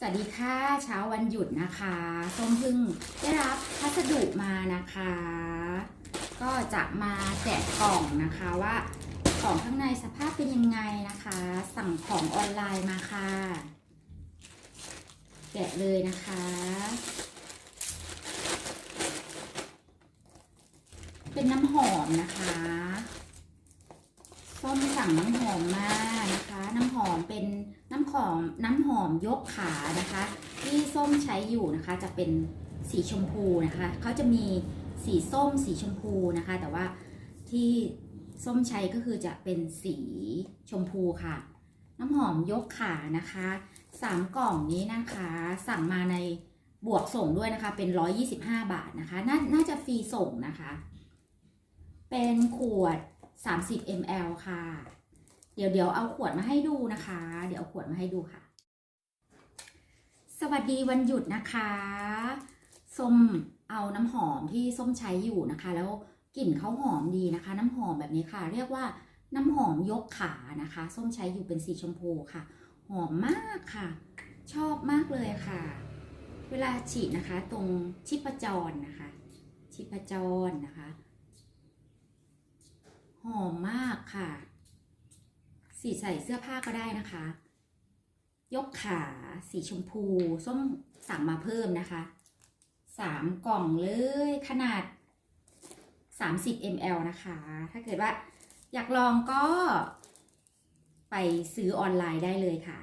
สวัสดีค่ะเช้าวันหยุดนะคะส้มพึ่งได้รับพัสดุมานะคะ ก็จะมาแจกกล่องนะคะว่าของข้างในสภาพเป็นยังไงนะคะ สั่งของออนไลน์มาค่ะ แกะเลยนะคะ เป็นน้ำหอมนะคะ ส้มสั่งน้ำหอมมานะคะ น้ำหอมเป็นน้ำหอมน้ำหอมยกขานะคะ ที่ส้มใช้อยู่นะคะจะเป็นสีชมพูนะคะเขาจะมีสีส้มสีชมพูนะคะ แต่ว่าที่ส้มใช้ก็คือจะเป็นสีชมพูค่ะ น้ำหอมยกขานะคะสามกล่องนี้นะคะ สั่งมาในบวกส่งด้วยนะคะ เป็น 125 บาทนะคะนาน่าจะฟรีส่งนะคะ เป็นขวด 30 ml ค่ะ เดี๋ยวเดี๋ยวเอาขวดมาให้ดูนะคะ เดี๋ยวเอาขวดมาให้ดูค่ะ สวัสดีวันหยุดนะคะส้มเอาน้ำหอมที่ส้มใช้อยู่นะคะ แล้วกลิ่นเขาหอมดีนะคะ น้ำหอมแบบนี้ค่ะ เรียกว่าน้ำหอมยกขานะคะ ส้มใช้อยู่เป็นสีชมพูค่ะ หอมมากค่ะ ชอบมากเลยค่ะ เวลาฉีดนะคะ ตรงชิปจรนะคะ ชิปจรนะคะ หอมมากค่ะ สีใส่เสื้อผ้าก็ได้นะคะ ยกขาสีชมพู ส้มสั่งมาเพิ่มนะคะสามกล่องเลยขนาด 30 ml นะคะ ถ้าเกิดว่าอยากลองก็ไปซื้อออนไลน์ได้เลยค่ะ